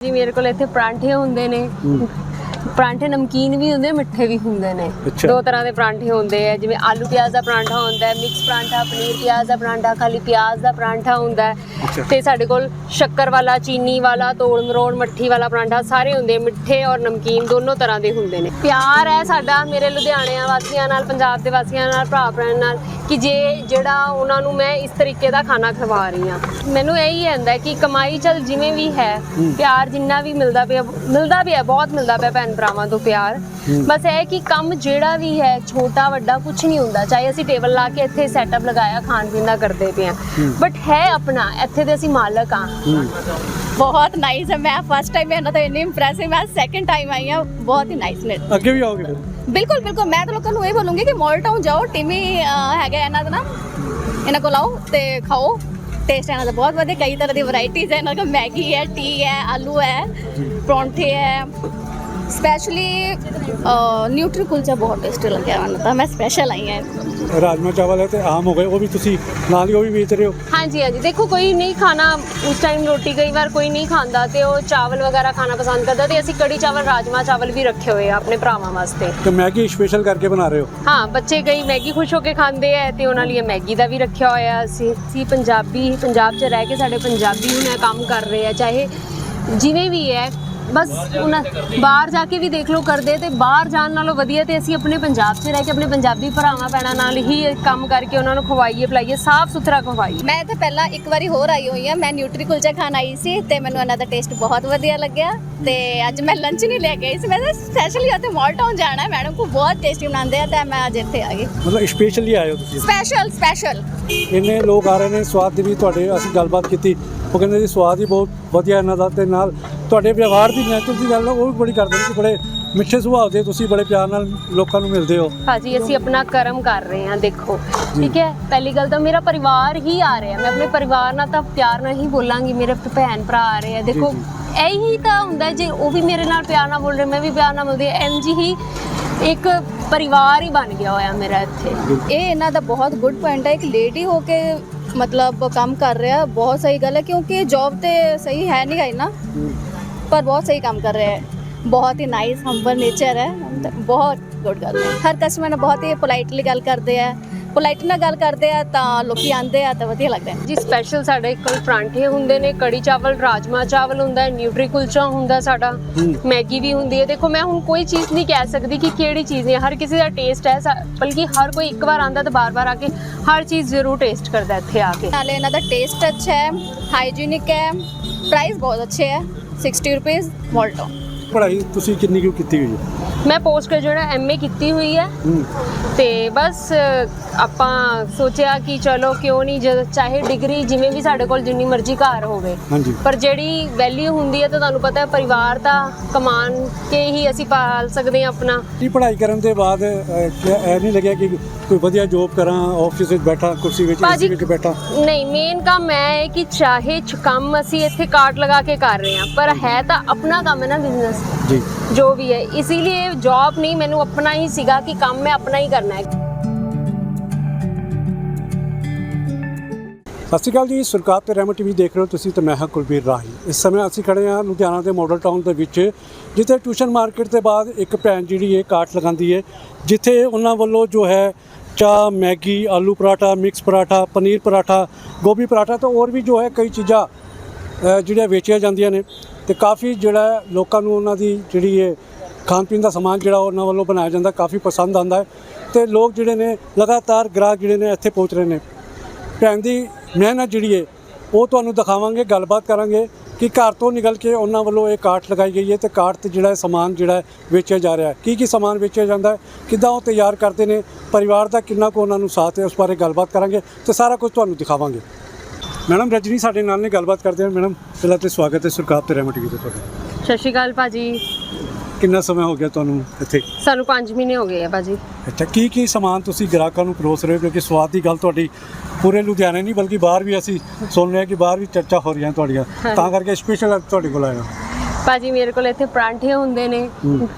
ਜੀ ਮੇਰੇ ਕੋਲ ਇੱਥੇ ਪਰਾਂਠੇ ਹੁੰਦੇ ਨੇ। ਪਰਾਂਠੇ ਨਮਕੀਨ ਵੀ ਹੁੰਦੇ ਮਿੱਠੇ ਵੀ ਹੁੰਦੇ ਨੇ। ਦੋ ਤਰ੍ਹਾਂ ਦੇ ਪਰਾਂਠੇ ਹੁੰਦੇ ਆ ਜਿਵੇਂ ਆਲੂ ਪਿਆਜ਼ ਦਾ ਪਰਾਂਠਾ ਹੁੰਦਾ ਹੈ ਮਿਕਸ ਪਰਾਂਠਾ ਪਨੀਰ ਪਿਆਜ਼ ਦਾ ਪਰਾਂਠਾ ਖਾਲੀ ਪਿਆਜ਼ ਦਾ ਪਰਾਂਠਾ ਹੁੰਦਾ ਹੈ। ਤੇ ਸਾਡੇ ਕੋਲ ਸ਼ੱਕਰ ਵਾਲਾ ਚੀਨੀ ਵਾਲਾ ਤੋੜ ਮਰੋੜ ਮੱਠੀ ਵਾਲਾ ਪਰਾਂਠਾ ਸਾਰੇ ਹੁੰਦੇ ਮਿੱਠੇ ਔਰ ਨਮਕੀਨ ਦੋਨੋਂ ਤਰ੍ਹਾਂ ਦੇ ਹੁੰਦੇ ਨੇ। ਪਿਆਰ ਹੈ ਸਾਡਾ ਮੇਰੇ ਲੁਧਿਆਣਿਆਂ ਵਾਸੀਆਂ ਨਾਲ ਪੰਜਾਬ ਦੇ ਵਾਸੀਆਂ ਨਾਲ ਭਰਾ ਭੈਣ ਨਾਲ। ਕਿ ਜੇ ਜਿਹੜਾ ਉਹਨਾਂ ਨੂੰ ਮੈਂ ਇਸ ਤਰੀਕੇ ਦਾ ਖਾਣਾ ਖਵਾ ਰਹੀ ਹਾਂ। ਮੈਨੂੰ ਇਹੀ ਹੁੰਦਾ ਕਿ ਕਮਾਈ ਚਲ ਜਿਵੇਂ ਵੀ ਹੈ ਪਿਆਰ ਜਿੰਨਾ ਵੀ ਮਿਲਦਾ ਪਿਆ ਮਿਲਦਾ ਪਿਆ ਬਹੁਤ ਮਿਲਦਾ ਪਿਆ ਭੈਣ ਭਰਾਵਾਂ ਤੋਂ ਪਿਆਰ। ਬਸ ਇਹ ਕਿ ਕੰਮ ਜਿਹੜਾ ਵੀ ਹੈ ਛੋਟਾ ਵੱਡਾ ਕੁਝ ਨਹੀਂ ਹੁੰਦਾ ਚਾਹੇ ਅਸੀਂ ਟੇਬਲ ਲਾ ਕੇ ਇੱਥੇ ਸੈਟਅਪ ਲਗਾਇਆ ਖਾਣ ਪੀਣ ਦਾ ਕਰਦੇ ਪਏ ਬਟ ਹੈ। ਆਪਣਾ ਇੱਥੇ ਦੇ ਅਸੀਂ ਮਾਲਕ ਹਾਂ। ਬਹੁਤ ਨਾਈਸ ਹੈ। ਮੈਂ ਫਸਟ ਟਾਈਮ ਇਹਨਾਂ ਤੋਂ ਇੰਨੀ ਇੰਪ੍ਰੈਸਿਵ ਮੈਂ ਸੈਕੰਡ ਟਾਈਮ ਆਈ ਹਾਂ। ਬਹੁਤ ਹੀ ਨਾਈਸ ਨੇ ਅੱਗੇ ਵੀ ਆਓਗੇ ਫਿਰ? ਬਿਲਕੁਲ ਬਿਲਕੁਲ। ਮੈਂ ਤਾਂ ਲੋਕਾਂ ਨੂੰ ਇਹ ਬੋਲੂੰਗੀ ਕਿ ਮੋਲ ਟਾਊਨ ਜਾਓ ਟਿਮੀ ਹੈਗਾ ਇਹਨਾਂ ਦਾ ਨਾ ਇਹਨਾਂ ਕੋਲ ਆਓ ਤੇ ਖਾਓ। ਟੇਸਟ ਇਹਨਾਂ ਦਾ ਬਹੁਤ ਵਧੀਆ। ਕਈ ਤਰ੍ਹਾਂ ਦੀ ਵੈਰਾਈਟੀਜ਼ ਹੈ। ਇਹਨਾਂ ਕੋਲ ਮੈਗੀ ਹੈ ਟੀ ਹੈ ਆਲੂ ਹੈ ਪਰੌਂਠੇ ਹੈ। ਸਪੈਸ਼ਲੀ ਨਿਊਟਰੀ ਕੁਲਚਾ ਬਹੁਤ ਟੇਸਟੀ ਲੱਗਿਆ ਮੈਨੂੰ ਤਾਂ। ਮੈਂ ਸਪੈਸ਼ਲ ਆਈ ਹਾਂ। ਰਾਜਮਾ ਚਾਵਲ ਹੈ ਤੇ ਆਮ ਹੋ ਗਏ। ਉਹ ਵੀ ਤੁਸੀਂ ਨਾਲ ਹੀ ਉਹ ਵੀ ਵੇਚ ਰਹੇ ਹੋ? ਹਾਂਜੀ ਹਾਂਜੀ। ਦੇਖੋ ਕੋਈ ਨਹੀਂ ਖਾਣਾ ਉਸ ਟਾਈਮ ਰੋਟੀ ਕਈ ਵਾਰ ਕੋਈ ਨਹੀਂ ਖਾਂਦਾ ਤੇ ਉਹ ਚਾਵਲ ਵਗੈਰਾ ਖਾਣਾ ਪਸੰਦ ਕਰਦਾ ਤੇ ਅਸੀਂ ਕੜੀ ਚਾਵਲ ਰਾਜਮਾ ਚਾਵਲ ਵੀ ਰੱਖੇ ਹੋਏ ਆ ਆਪਣੇ ਭਰਾਵਾਂ ਵਾਸਤੇ। ਤੇ ਮੈਗੀ ਸਪੈਸ਼ਲ ਕਰਕੇ ਬਣਾ ਰਹੇ ਹੋ? ਹਾਂ ਬੱਚੇ ਕਈ ਮੈਗੀ ਖੁਸ਼ ਹੋ ਕੇ ਖਾਂਦੇ ਆ ਤੇ ਉਹਨਾਂ ਲਈ ਮੈਗੀ ਦਾ ਵੀ ਰੱਖਿਆ ਹੋਇਆ। ਅਸੀਂ ਅਸੀਂ ਪੰਜਾਬੀ ਪੰਜਾਬ 'ਚ ਰਹਿ ਕੇ ਸਾਡੇ ਪੰਜਾਬੀ ਹੁਣ ਇਹ ਕੰਮ ਕਰ ਰਹੇ ਆ ਚਾਹੇ ਜਿਵੇਂ ਵੀ ਹੈ। ਬਸ ਉਹਨਾਂ ਬਾਹਰ ਜਾ ਕੇ ਵੀ ਦੇਖ ਲਓ ਕਰਦੇ ਤੇ ਬਾਹਰ ਜਾਣ ਨਾਲੋਂ ਵਧੀਆ ਤੇ ਅਸੀਂ ਆਪਣੇ ਪੰਜਾਬ 'ਚ ਰਹਿ ਕੇ ਆਪਣੇ ਪੰਜਾਬੀ ਭਰਾਵਾਂ ਭੈਣਾਂ ਨਾਲ ਹੀ ਇਹ ਕੰਮ ਕਰਕੇ ਉਹਨਾਂ ਨੂੰ ਖਵਾਈਏ ਪਿਲਾਈਏ ਸਾਫ਼ ਸੁਥਰਾ ਖਵਾਈਏ। ਮੈਂ ਤਾਂ ਪਹਿਲਾਂ ਇੱਕ ਵਾਰੀ ਹੋਰ ਆਈ ਹੋਈ ਆ ਮੈਂ ਨਿਊਟਰੀ ਕੁਲਚਾ ਖਾਣ ਆਈ ਸੀ ਤੇ ਮੈਨੂੰ ਇਹਨਾਂ ਦਾ ਟੇਸਟ ਬਹੁਤ ਵਧੀਆ ਲੱਗਿਆ ਤੇ ਅੱਜ ਮੈਂ ਲੰਚ ਨਹੀਂ ਲੈ ਕੇ ਆਈ ਸੀ। ਮੈਂ ਤਾਂ ਸਪੈਸ਼ਲੀ ਉੱਥੇ ਮਾਲ ਟਾਊਨ ਜਾਣਾ ਮੈਡਮ ਕੋ ਬਹੁਤ ਟੇਸਟੀ ਬਣਾਉਂਦੇ ਆ ਤੇ ਮੈਂ ਅੱਜ ਇੱਥੇ ਆ ਗਈ। ਮਤਲਬ ਸਪੈਸ਼ਲੀ ਆਏ ਹੋ ਤੁਸੀਂ? ਸਪੈਸ਼ਲ ਸਪੈਸ਼ਲ ਇੰਨੇ ਲੋਕ ਆ ਰਹੇ ਨੇ ਸਵਾਦ ਦੀ ਵੀ ਤੁਹਾਡੇ ਅਸੀਂ ਗੱਲਬਾਤ ਕੀਤੀ। ਉਹ ਕਹਿੰਦੇ ਜੀ ਸਵਾਦ ਹੀ ਬਹੁਤ ਵਧੀਆ ਇਹਨਾਂ ਦਾ ਤੇ ਨਾਲ ਤੁਹਾਡੇ ਵਿਵਹਾਰ ਦੀ ਨੇਚਰ ਦੀ ਗੱਲ ਉਹ ਵੀ ਬੜੀ ਕਰਦੇ ਨੇ ਕਿ ਬੜੇ ਮਿੱਠੇ ਸੁਭਾਅ ਦੇ ਤੁਸੀਂ ਬੜੇ ਪਿਆਰ ਨਾਲ ਲੋਕਾਂ ਨੂੰ ਮਿਲਦੇ ਹੋ। ਭਾਜੀ ਅਸੀਂ ਆਪਣਾ ਕਰਮ ਕਰ ਰਹੇ ਹਾਂ ਦੇਖੋ। ਠੀਕ ਹੈ? ਪਹਿਲੀ ਗੱਲ ਤਾਂ ਮੇਰਾ ਪਰਿਵਾਰ ਹੀ ਆ ਰਿਹਾ। ਮੈਂ ਆਪਣੇ ਪਰਿਵਾਰ ਨਾਲ ਤਾਂ ਪਿਆਰ ਨਾਲ ਹੀ ਬੋਲਾਂਗੀ ਮੇਰੇ ਭੈਣ ਭਰਾ ਆ ਰਹੇ ਆ। ਦੇਖੋ ਇਹੀ ਤਾਂ ਹੁੰਦਾ ਜੇ ਉਹ ਵੀ ਮੇਰੇ ਨਾਲ ਪਿਆਰ ਨਾਲ ਬੋਲ ਰਹੇ ਮੈਂ ਵੀ ਪਿਆਰ ਨਾਲ ਬੋਲਦੀ ਹਾਂ। ਇੰਜ ਹੀ ਇੱਕ ਪਰਿਵਾਰ ਹੀ ਬਣ ਗਿਆ ਹੋਇਆ ਮੇਰਾ ਇੱਥੇ। ਇਹ ਇਹਨਾਂ ਦਾ ਬਹੁਤ ਗੁੱਡ ਪੁਆਇੰਟ ਹੈ। ਇੱਕ ਲੇਡੀ ਹੋ ਕੇ ਮਤਲਬ ਕੰਮ ਕਰ ਰਿਹਾ, ਬਹੁਤ ਸਹੀ ਗੱਲ ਹੈ, ਕਿਉਂਕਿ ਜੌਬ ਤੇ ਸਹੀ ਹੈ ਨਹੀਂ ਗਈ ਨਾ, ਪਰ ਬਹੁਤ ਸਹੀ ਕੰਮ ਕਰ ਰਿਹਾ ਹੈ। ਬਹੁਤ ਹੀ ਨਾਈਸ ਹੰਬਲ ਨੇਚਰ ਹੈ। ਬਹੁਤ ਗੁੱਡ ਗੱਲ ਹੈ। ਹਰ ਕਸਟਮਰ ਨਾਲ ਬਹੁਤ ਹੀ ਪੋਲਾਈਟਲੀ ਗੱਲ ਕਰਦੇ ਆ ਪੋਲਾਈਟ ਨਾਲ ਗੱਲ ਕਰਦੇ ਆ ਤਾਂ ਲੋਕੀ ਆਂਦੇ ਆ ਤਾਂ ਵਧੀਆ ਲੱਗਦਾ ਜੀ ਸਪੈਸ਼ਲ ਸਾਡੇ ਕੋਲ ਪਰਾਂਠੇ ਹੁੰਦੇ ਨੇ ਕੜੀ ਚਾਵਲ ਰਾਜਮਾ ਚਾਵਲ ਹੁੰਦਾ ਹੈ ਨਿਊਟਰੀ ਕੁਲਚਾ ਹੁੰਦਾ ਸਾਡਾ। ਮੈਗੀ ਵੀ ਹੁੰਦੀ ਹੈ। ਦੇਖੋ ਮੈਂ ਹੁਣ ਕੋਈ ਚੀਜ਼ ਨਹੀਂ ਕਹਿ ਸਕਦੀ ਕਿ ਕਿਹੜੀ ਚੀਜ਼ ਹੈ। ਹਰ ਕਿਸੇ ਦਾ ਟੇਸਟ ਹੈ ਬਲਕਿ ਹਰ ਕੋਈ ਇੱਕ ਵਾਰ ਆਂਦਾ ਤਾਂ ਬਾਰ-ਬਾਰ ਆ ਕੇ ਹਰ ਚੀਜ਼ ਜ਼ਰੂਰ ਟੇਸਟ ਕਰਦਾ ਇੱਥੇ ਆ ਕੇ। ਨਾਲੇ ਇਹਨਾਂ ਦਾ ਟੇਸਟ ਅੱਛਾ ਹੈ ਹਾਈਜੀਨਿਕ ਹੈ ਪ੍ਰਾਈਸ ਬਹੁਤ ਅੱਛੇ ਹੈ 60 ਰੁਪਏ ਮੋਲਟੋ ਪੜ੍ਹਾਈ ਤੁਸੀਂ ਕਿੰਨੀ ਕੁ ਕੀਤੀ ਹੋਈ ਹੈ? ਮੈਂ ਪੋਸਟ ਗ੍ਰੈਜੂਏਟ ਐਮਏ ਕੀਤੀ ਹੋਈ ਹੈ। ਤੇ ਬਸ ਆਪਾਂ ਸੋਚਿਆ ਕਿ ਚਲੋ ਕਿਉਂ ਨਹੀਂ ਜਦ ਚਾਹੇ ਡਿਗਰੀ ਜਿਵੇਂ ਵੀ ਸਾਡੇ ਕੋਲ ਜਿੰਨੀ ਮਰਜ਼ੀ ਘਰ ਹੋਵੇ ਪਰ ਜਿਹੜੀ ਵੈਲਿਊ ਹੁੰਦੀ ਹੈ ਤਾਂ ਤੁਹਾਨੂੰ ਪਤਾ ਹੈ ਪਰਿਵਾਰ ਦਾ ਕਮਾਨ ਕੇ ਹੀ ਅਸੀਂ ਪਾਲ ਸਕਦੇ ਹਾਂ ਆਪਣਾ। ਕੀ ਪੜ੍ਹਾਈ ਕਰਨ ਦੇ ਬਾਅਦ ਇਹ ਨਹੀਂ ਲੱਗਿਆ ਕਿ ਕੋਈ ਵਧੀਆ ਜੋਬ ਕਰਾਂ ਆਫਿਸ ਵਿੱਚ ਬੈਠਾ ਕੁਰਸੀ ਵਿੱਚ ਏਸੀ ਵਿੱਚ ਬੈਠਾ? ਨਹੀਂ ਮੇਨ ਕੰਮ ਇਹ ਹੈ ਕਿ ਚਾਹੇ ਚ- ਕੰਮ ਅਸੀਂ ਇੱਥੇ ਕਾਟ ਲਗਾ ਕੇ ਕਰ ਰਹੇ ਹਾਂ ਪਰ ਹੈ ਤਾਂ ਆਪਣਾ ਕੰਮ ਹੈ ਨਾ ਬਿਜ਼ਨਸ ਜੀ। ਜੋ ਵੀ ਹੈ ਇਸੇ ਲਈ ਜੌਬ ਨਹੀਂ, ਮੈਨੂੰ ਆਪਣਾ ਹੀ ਸੀਗਾ ਕਿ ਕੰਮ ਮੈਂ ਆਪਣਾ ਹੀ ਕਰਨਾ ਹੈ। ਸਤਿ ਸ਼੍ਰੀ ਅਕਾਲ ਜੀ, ਸਰਕਾਰ ਤੇ ਰਹਿਮਤ ਟੀਵੀ ਦੇਖ ਰਹੇ ਹੋ ਤੁਸੀਂ ਤੇ ਮੈਂ ਹਾਂ ਕੁਲਬੀਰ ਰਾਹੀ। ਇਸ ਸਮੇਂ ਅਸੀਂ ਖੜੇ ਹਾਂ ਲੁਧਿਆਣਾ ਦੇ ਮਾਡਲ ਟਾਊਨ ਦੇ ਵਿੱਚ, ਜਿੱਥੇ ਟਿਊਸ਼ਨ ਮਾਰਕੀਟ ਦੇ ਬਾਅਦ ਇੱਕ ਭੈਣ ਜਿਹੜੀ ਹੈ ਕਾਟ ਲਗਾਉਂਦੀ ਹੈ, ਜਿੱਥੇ ਉਹਨਾਂ ਵੱਲੋਂ ਜੋ ਹੈ ਚਾਹ, ਮੈਗੀ, ਆਲੂ ਪਰਾਠਾ ਮਿਕਸ ਪਰਾਠਾ, ਪਨੀਰ ਪਰਾਠਾ, ਗੋਭੀ ਪਰਾਠਾ ਤੇ ਹੋਰ ਵੀ ਜੋ ਹੈ ਕਈ ਚੀਜ਼ਾਂ ਜਿਹੜੀਆਂ ਵੇਚੀਆਂ ਜਾਂਦੀਆਂ ਨੇ ਤੇ ਕਾਫੀ ਜਿਹੜਾ ਲੋਕਾਂ ਨੂੰ ਉਹਨਾਂ ਦੀ ਜਿਹੜੀ ਹੈ ਖਾਣ ਪੀਣ ਦਾ ਸਮਾਨ ਜਿਹੜਾ ਉਹਨਾਂ ਵੱਲੋਂ ਬਣਾਇਆ ਜਾਂਦਾ, ਕਾਫੀ ਪਸੰਦ ਆਉਂਦਾ ਹੈ ਤੇ ਲੋਕ ਜਿਹੜੇ ਨੇ ਲਗਾਤਾਰ ਗ੍ਰਾਹਕ ਜਿਹੜੇ ਨੇ ਇੱਥੇ ਪਹੁੰਚ ਰਹੇ ਨੇ। ਭੈਣ ਦੀ ਮਿਹਨਤ ਜਿਹੜੀ ਹੈ ਉਹ ਤੁਹਾਨੂੰ ਦਿਖਾਵਾਂਗੇ, ਗੱਲਬਾਤ ਕਰਾਂਗੇ ਕਿ ਘਰ ਤੋਂ ਨਿਕਲ ਕੇ ਉਹਨਾਂ ਵੱਲੋਂ ਇਹ ਕਾਰਟ ਲਗਾਈ ਗਈ ਹੈ ਤੇ ਕਾਰਟ ਤੇ ਜਿਹੜਾ ਸਮਾਨ ਜਿਹੜਾ ਵੇਚਿਆ ਜਾ ਰਿਹਾ ਹੈ। ਕੀ ਕੀ ਸਮਾਨ ਵੇਚਿਆ ਜਾਂਦਾ ਹੈ, ਕਿੱਦਾਂ ਉਹ ਤਿਆਰ ਕਰਦੇ ਨੇ, ਪਰਿਵਾਰ ਦਾ ਕਿੰਨਾ ਕੁ ਉਹਨਾਂ ਨੂੰ ਸਾਥ ਹੈ, ਉਸ ਬਾਰੇ ਗੱਲਬਾਤ ਕਰਾਂਗੇ ਤੇ ਸਾਰਾ ਕੁਝ ਤੁਹਾਨੂੰ ਦਿਖਾਵਾਂਗੇ। ਮੈਡਮ, ਰਜਨੀ ਸਾਡੇ ਨਾਲ ਨੇ ਗੱਲਬਾਤ ਕਰਦੇ ਹਾਂ ਮੈਡਮ, ਪਹਿਲਾਂ ਤੇ ਸਵਾਗਤ ਹੈ ਸਰਕਾਰ ਤੇ ਰਹਿਮਤ ਟੀਵੀ ਤੇ ਤੁਹਾਡਾ? ਸਤਿ ਸ਼੍ਰੀ ਅਕਾਲ ਭਾਜੀ। ਕਿੰਨਾ ਸਮਾਂ ਹੋ ਗਿਆ ਤੁਹਾਨੂੰ ਇੱਥੇ? ਸਾਨੂੰ 5 ਮਹੀਨੇ ਹੋ ਗਏ ਆ ਭਾਜੀ। ਅੱਛਾ ਕੀ ਕੀ ਸਮਾਨ ਤੁਸੀਂ ਗ੍ਰਾਹਕਾਂ ਨੂੰ ਪਰੋਸ ਰਹੇ ਹੋ? ਕਿਉਂਕਿ ਸਵਾਦ ਦੀ ਗੱਲ ਤੁਹਾਡੀ ਪੂਰੇ ਲੁਧਿਆਣੇ ਨਹੀਂ ਬਲਕਿ ਬਾਹਰ ਵੀ ਅਸੀਂ ਸੁਣ ਰਹੇ ਹਾਂ ਕਿ ਬਾਹਰ ਵੀ ਚਰਚਾ ਹੋ ਰਹੀਆਂ ਤੁਹਾਡੀਆਂ। ਤਾਂ ਕਰਕੇ ਸਪੈਸ਼ਲ ਤੁਹਾਡੇ ਕੋਲ ਆਇਆ ਭਾਜੀ ਮੇਰੇ ਕੋਲ ਇੱਥੇ ਪਰਾਂਠੇ ਹੁੰਦੇ ਨੇ। ਹੂੰ।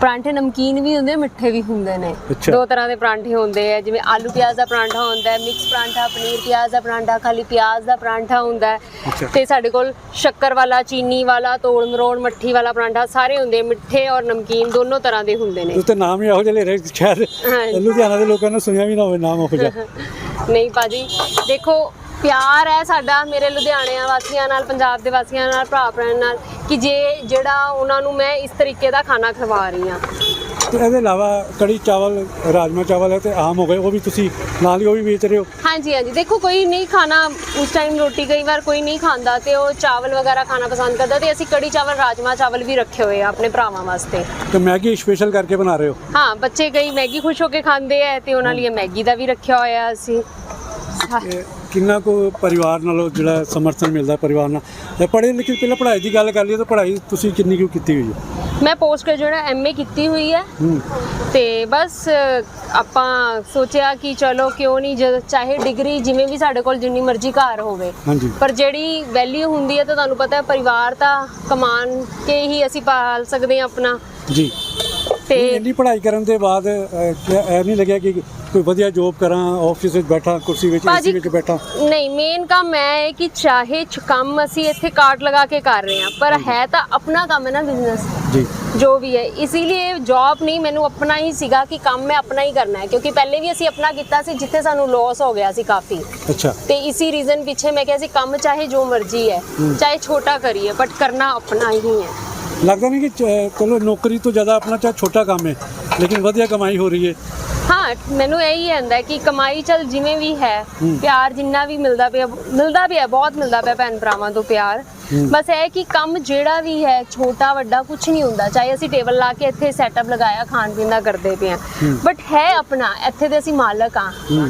ਪਰਾਂਠੇ ਨਮਕੀਨ ਵੀ ਹੁੰਦੇ ਮਿੱਠੇ ਵੀ ਹੁੰਦੇ ਨੇ। ਦੋ ਤਰ੍ਹਾਂ ਦੇ ਪਰਾਂਠੇ ਹੁੰਦੇ ਆ ਜਿਵੇਂ ਆਲੂ ਪਿਆਜ਼ ਦਾ ਪਰਾਂਠਾ ਹੁੰਦਾ ਹੈ ਮਿਕਸ ਪਰਾਂਠਾ ਪਨੀਰ ਪਿਆਜ਼ ਦਾ ਪਰਾਂਠਾ ਖਾਲੀ ਪਿਆਜ਼ ਦਾ ਪਰਾਂਠਾ ਹੁੰਦਾ ਹੈ। ਤੇ ਸਾਡੇ ਕੋਲ ਸ਼ੱਕਰ ਵਾਲਾ ਚੀਨੀ ਵਾਲਾ ਤੋੜ ਮਰੋੜ ਮੱਠੀ ਵਾਲਾ ਪਰਾਂਠਾ ਸਾਰੇ ਹੁੰਦੇ ਮਿੱਠੇ ਔਰ ਨਮਕੀਨ ਦੋਨੋਂ ਤਰ੍ਹਾਂ ਦੇ ਹੁੰਦੇ ਨੇ ਤੇ ਨਾਮ ਹੀ ਇਹੋ ਜਿਹੇ ਲੈ ਰਹੇ ਸ਼ਾਇਦ। ਲੁਧਿਆਣਾ ਦੇ ਲੋਕਾਂ ਨੇ ਸੁਣਿਆ ਵੀ ਨਾ ਹੋਵੇ ਨਾਮ ਉਹੋ ਜਿਹਾ ਨਹੀਂ ਭਾਜੀ ਦੇਖੋ ਪਿਆਰ ਹੈ ਸਾਡਾ ਮੇਰੇ ਲੁਧਿਆਣਿਆਂ ਵਾਸੀਆਂ ਨਾਲ ਪੰਜਾਬ ਦੇ ਵਾਸੀਆਂ ਨਾਲ ਭਰਾ ਭੈਣ ਨਾਲ ਕਿ ਜੇ ਜਿਹੜਾ ਉਹਨਾਂ ਨੂੰ ਮੈਂ ਇਸ ਤਰੀਕੇ ਦਾ ਖਾਣਾ ਖਵਾ ਰਹੀ ਹਾਂ। ਤੇ ਇਹਦੇ ਇਲਾਵਾ ਕੜੀ ਚਾਵਲ ਰਾਜਮਾ ਚਾਵਲ ਹੈ ਤੇ ਆਮ ਹੋ ਗਏ ਉਹ ਵੀ ਤੁਸੀਂ ਨਾਲ ਹੀ ਉਹ ਵੀ ਵੇਚ ਰਹੇ ਹੋ? ਹਾਂਜੀ ਹਾਂਜੀ। ਦੇਖੋ ਕੋਈ ਨਹੀਂ ਖਾਣਾ ਉਸ ਟਾਈਮ ਰੋਟੀ ਕਈ ਵਾਰ ਕੋਈ ਨਹੀਂ ਖਾਂਦਾ ਤੇ ਉਹ ਚਾਵਲ ਵਗੈਰਾ ਖਾਣਾ ਪਸੰਦ ਕਰਦਾ ਤੇ ਅਸੀਂ ਕੜੀ ਚਾਵਲ ਰਾਜਮਾ ਚਾਵਲ ਵੀ ਰੱਖੇ ਹੋਏ ਆ ਆਪਣੇ ਭਰਾਵਾਂ ਵਾਸਤੇ। ਤੇ ਮੈਗੀ ਸਪੈਸ਼ਲ ਕਰਕੇ ਬਣਾ ਰਹੇ ਹੋ? ਹਾਂ ਬੱਚੇ ਕਈ ਮੈਗੀ ਖੁਸ਼ ਹੋ ਕੇ ਖਾਂਦੇ ਆ ਤੇ ਉਹਨਾਂ ਲਈ ਮੈਗੀ ਦਾ ਵੀ ਰੱਖਿਆ ਹੋਇਆ ਅਸੀਂ। ਕਿੰਨਾ ਕੁ ਪਰਿਵਾਰ ਨਾਲੋਂ ਜਿਹੜਾ ਸਮਰਥਨ ਮਿਲਦਾ ਪਰਿਵਾਰ ਨਾਲ? ਪੜ੍ਹੇ ਲਿਖੇ ਪਹਿਲਾਂ ਪੜ੍ਹਾਈ ਦੀ ਗੱਲ ਕਰ ਲਈਏ ਤਾਂ ਪੜ੍ਹਾਈ ਤੁਸੀਂ ਕਿੰਨੀ ਕੁ ਕੀਤੀ ਹੋਈ ਹੈ? ਮੈਂ ਪੋਸਟ ਗ੍ਰੈਜੂਏਟ ਐਮਏ ਕੀਤੀ ਹੋਈ ਹੈ। ਤੇ ਬਸ ਆਪਾਂ ਸੋਚਿਆ ਕਿ ਚਲੋ ਕਿਉਂ ਨਹੀਂ ਜਦ ਚਾਹੇ ਡਿਗਰੀ ਜਿਵੇਂ ਵੀ ਸਾਡੇ ਕੋਲ ਜਿੰਨੀ ਮਰਜ਼ੀ ਘਰ ਹੋਵੇ। ਪਰ ਜਿਹੜੀ ਵੈਲਿਊ ਹੁੰਦੀ ਹੈ ਤਾਂ ਤੁਹਾਨੂੰ ਪਤਾ ਹੈ ਪਰਿਵਾਰ ਤਾਂ ਕਮਾਨ ਕੇ ਹੀ ਅਸੀਂ ਪਾਲ ਸਕਦੇ ਹਾਂ ਆਪਣਾ। ਜੀ। ਤੇ ਇੰਨੀ ਪੜ੍ਹਾਈ ਕਰਨ ਦੇ ਬਾਅਦ ਇਹ ਨਹੀਂ ਲੱਗਿਆ ਕਿ ਕੋਈ ਵਧੀਆ ਜੋਬ ਕਰਾਂ ਆਫਿਸ ਵਿੱਚ ਬੈਠਾ ਕੁਰਸੀ ਵਿੱਚ ਏਸੀ ਵਿੱਚ ਬੈਠਾ। ਨਹੀਂ ਮੇਨ ਕੰਮ ਇਹ ਹੈ ਕਿ ਚਾਹੇ ਚ- ਕੰਮ ਅਸੀਂ ਇੱਥੇ ਕਾਰਡ ਲਗਾ ਕੇ ਕਰ ਰਹੇ ਹਾਂ ਪਰ ਹੈ ਤਾਂ ਆਪਣਾ ਕੰਮ ਹੈ ਨਾ ਬਿਜ਼ਨਸ ਜੀ। ਜੋ ਵੀ ਹੈ। ਇਸੀलिए ਜੌਬ ਨਹੀਂ ਮੈਨੂੰ ਆਪਣਾ ਹੀ ਸੀਗਾ ਕਿ ਕੰਮ ਮੈਂ ਆਪਣਾ ਹੀ ਕਰਨਾ ਹੈ ਕਿਉਂਕਿ ਪਹਿਲੇ ਵੀ ਅਸੀਂ ਆਪਣਾ ਕੀਤਾ ਸੀ ਜਿੱਥੇ ਸਾਨੂੰ ਲਾਸ ਹੋ ਗਿਆ ਸੀ ਕਾਫੀ। ਅੱਛਾ। ਤੇ ਇਸੀ ਰੀਜ਼ਨ ਪਿੱਛੇ ਮੈਂ ਕਿਹਾ ਸੀ ਕੰਮ ਚਾਹੇ ਜੋ ਮਰਜ਼ੀ ਹੈ ਚਾਹੇ ਛੋਟਾ ਕਰੀਏ ਬਟ ਕਰਨਾ ਆਪਣਾ ਹੀ ਹੈ। ਲੱਗਦਾ ਨਹੀਂ ਕਿ ਚ- ਚਲੋ ਨੌਕਰੀ ਤੋਂ ਜ਼ਿਆਦਾ ਆਪਣਾ ਚਾਹੇ ਛੋਟਾ ਕੰਮ ਹੈ ਲੇਕਿਨ ਵਧੀਆ ਕਮਾਈ ਹੋ ਰਹੀ ਹੈ। ਹਾਂ ਮੈਨੂੰ ਇਹੀ ਹੈ ਕਿ ਕਮਾਈ ਚਲ ਜਿਵੇਂ ਵੀ ਹੈ। ਪਿਆਰ ਜਿੰਨਾ ਵੀ ਮਿਲਦਾ ਪਿਆ ਮਿਲਦਾ ਪਿਆ ਬਹੁਤ ਮਿਲਦਾ ਪਿਆ ਭੈਣ ਭਰਾਵਾਂ ਤੋਂ ਪਿਆਰ। ਬਸ ਇਹ ਕਿ ਕੰਮ ਜਿਹੜਾ ਵੀ ਹੈ ਛੋਟਾ ਵੱਡਾ ਕੁਝ ਨਹੀਂ ਹੁੰਦਾ ਚਾਹੇ ਅਸੀਂ ਟੇਬਲ ਲਾ ਕੇ ਇੱਥੇ ਸੈਟਅਪ ਲਗਾਇਆ ਖਾਣ ਪੀਣ ਦਾ ਕਰਦੇ ਪਏ। ਬਟ ਹੈ ਆਪਣਾ ਇੱਥੇ ਦੇ ਅਸੀਂ ਮਾਲਕ ਹੂੰ।